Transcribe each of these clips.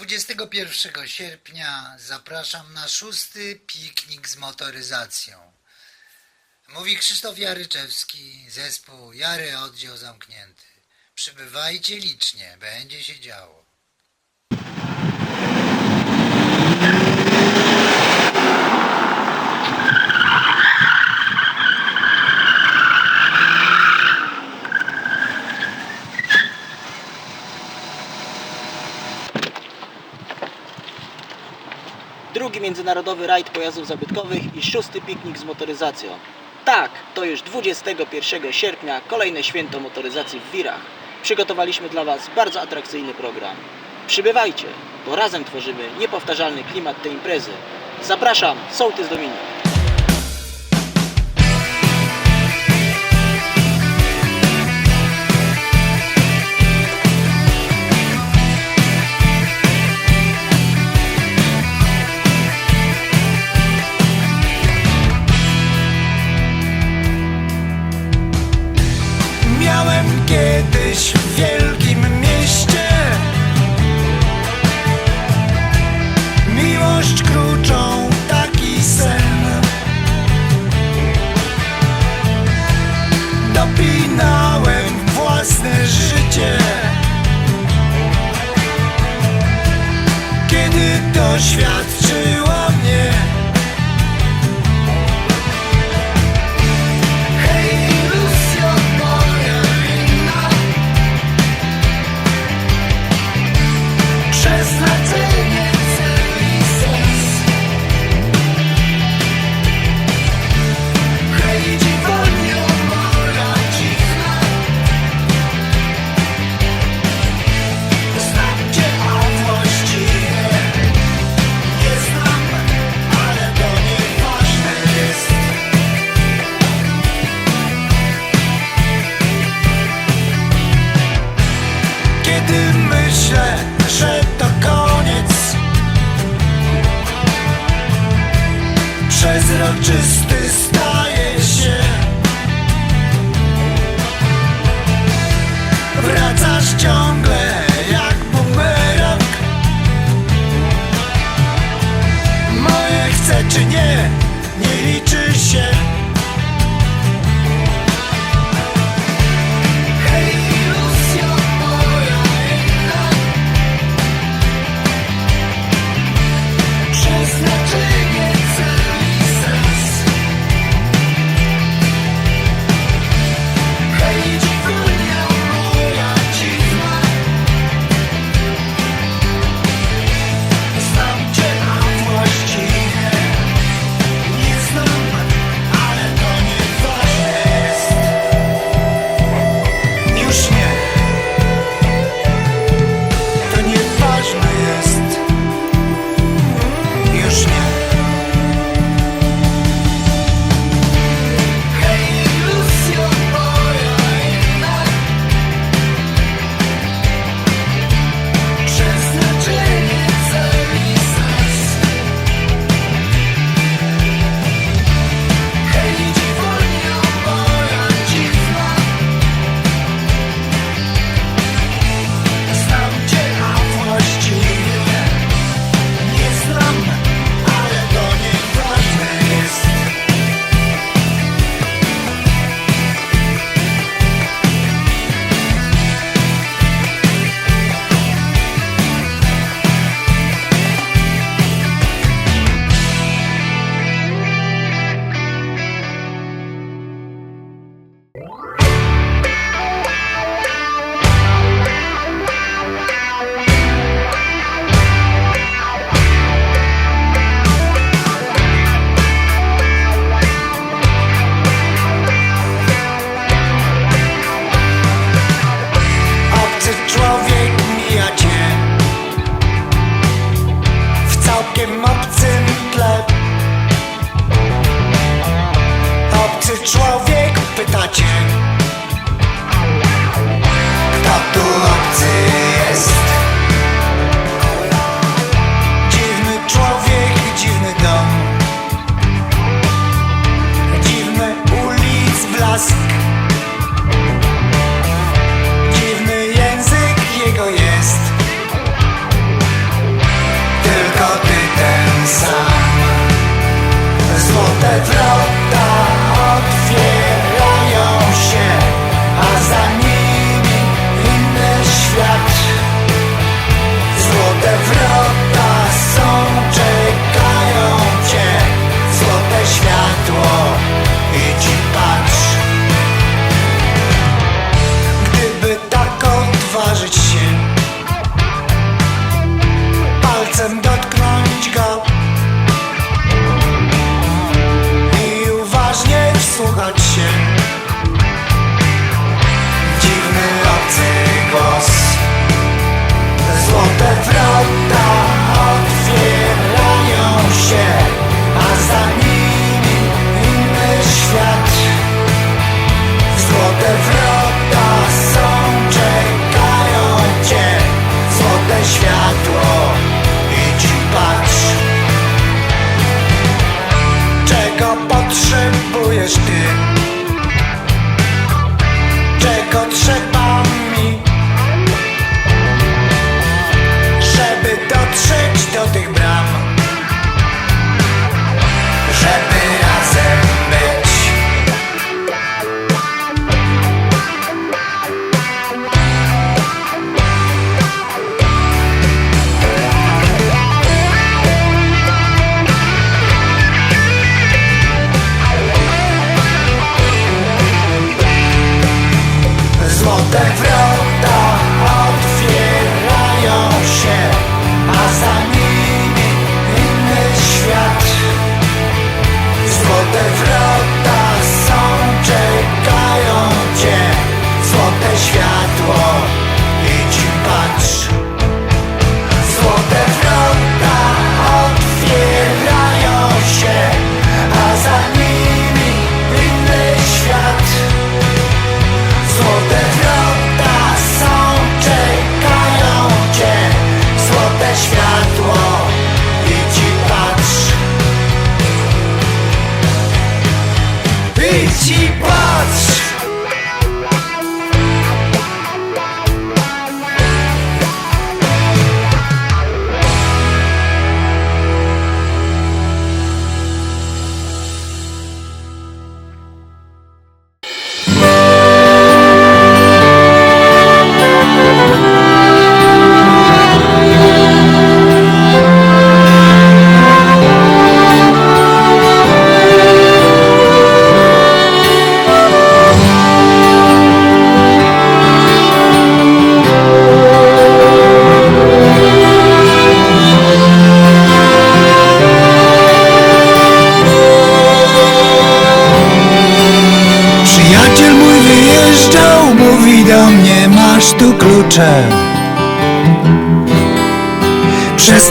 21 sierpnia zapraszam na szósty piknik z motoryzacją. Mówi Krzysztof Jaryczewski, zespół Jary Oddział Zamknięty. Przybywajcie licznie, będzie się działo. Drugi międzynarodowy rajd pojazdów zabytkowych i szósty piknik z motoryzacją. Tak, to już 21 sierpnia kolejne święto motoryzacji w Wirach. Przygotowaliśmy dla Was bardzo atrakcyjny program. Przybywajcie, bo razem tworzymy niepowtarzalny klimat tej imprezy. Zapraszam, sołtys Dominik.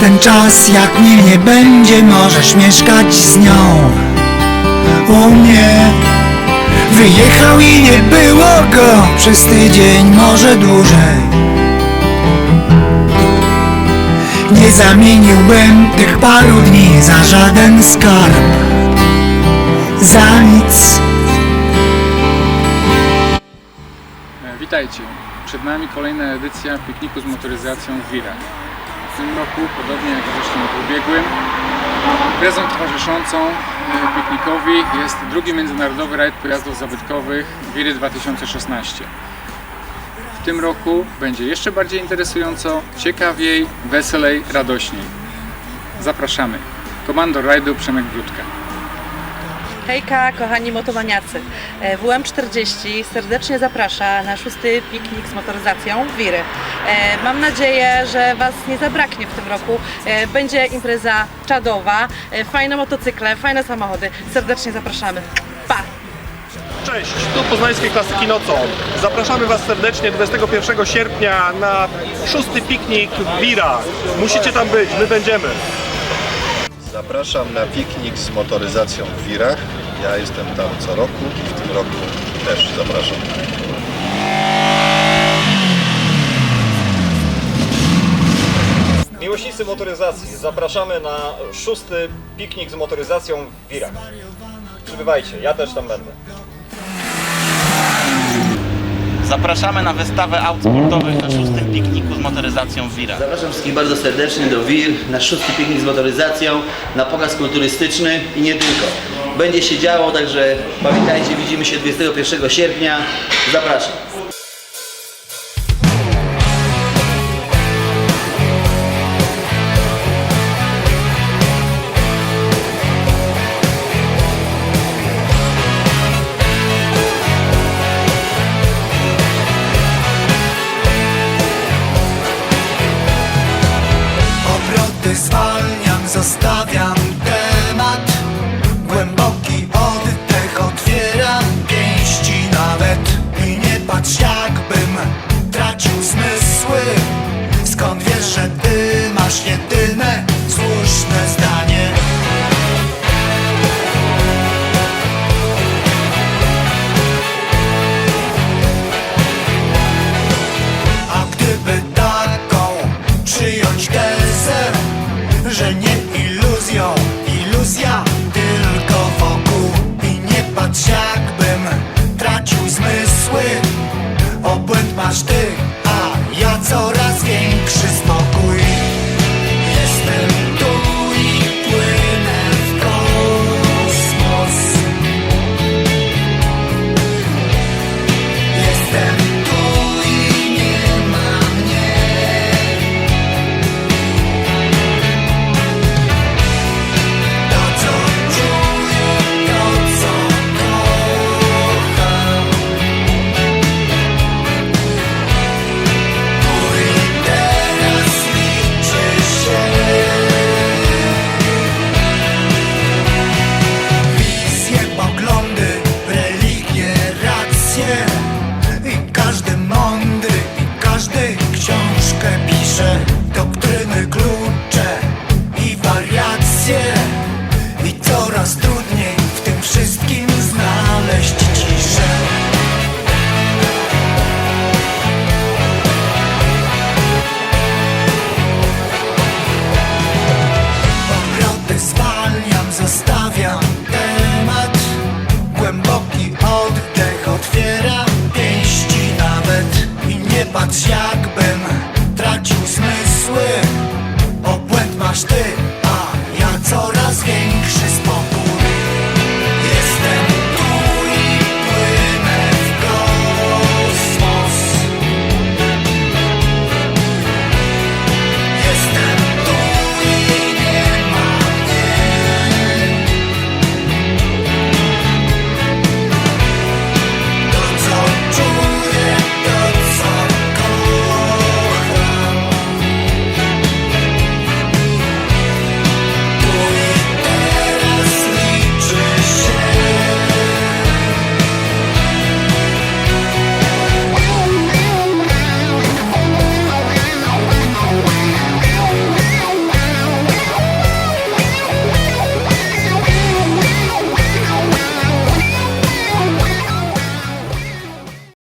Ten czas jak mnie nie będzie Możesz mieszkać z nią U mnie Wyjechał i nie było go Przez tydzień, może dłużej Nie zamieniłbym tych paru dni Za żaden skarb Za nic Witajcie. Przed nami kolejna edycja pikniku z motoryzacją w Wirach. Tym roku, podobnie jak w ubiegłym, imprezą towarzyszącą e, piknikowi jest drugi międzynarodowy rajd pojazdów zabytkowych Wiry 2016. W tym roku będzie jeszcze bardziej interesująco, ciekawiej, weselej, radośniej. Zapraszamy. Komandor rajdu Przemek Brudka. Hejka, kochani motowaniacy. E, WM40 serdecznie zaprasza na szósty piknik z motoryzacją w Wiry. E, Mam nadzieję, że Was nie zabraknie w tym roku. E, Będzie impreza czadowa, fajne motocykle, fajne samochody. Serdecznie zapraszamy. Pa! Cześć, tu Poznańskie Klasyki Nocą. Zapraszamy Was serdecznie 21 sierpnia na szósty piknik w Wirach. Musicie tam być, my będziemy. Zapraszam na piknik z motoryzacją w Wirach. Ja jestem tam co roku i w tym roku też zapraszam. Miłośnicy motoryzacji, zapraszamy na szósty piknik z motoryzacją w Wirach. Przybywajcie, ja też tam będę. Zapraszamy na wystawę aut sportowych na szóstym pikniku z motoryzacją w Wirach. Zapraszam wszystkich bardzo serdecznie do WIR na szósty piknik z motoryzacją, na pokaz kulturystyczny i nie tylko. Będzie się działo, także pamiętajcie, widzimy się 21 sierpnia. Zapraszam. Obroty zwalniam, zostawiam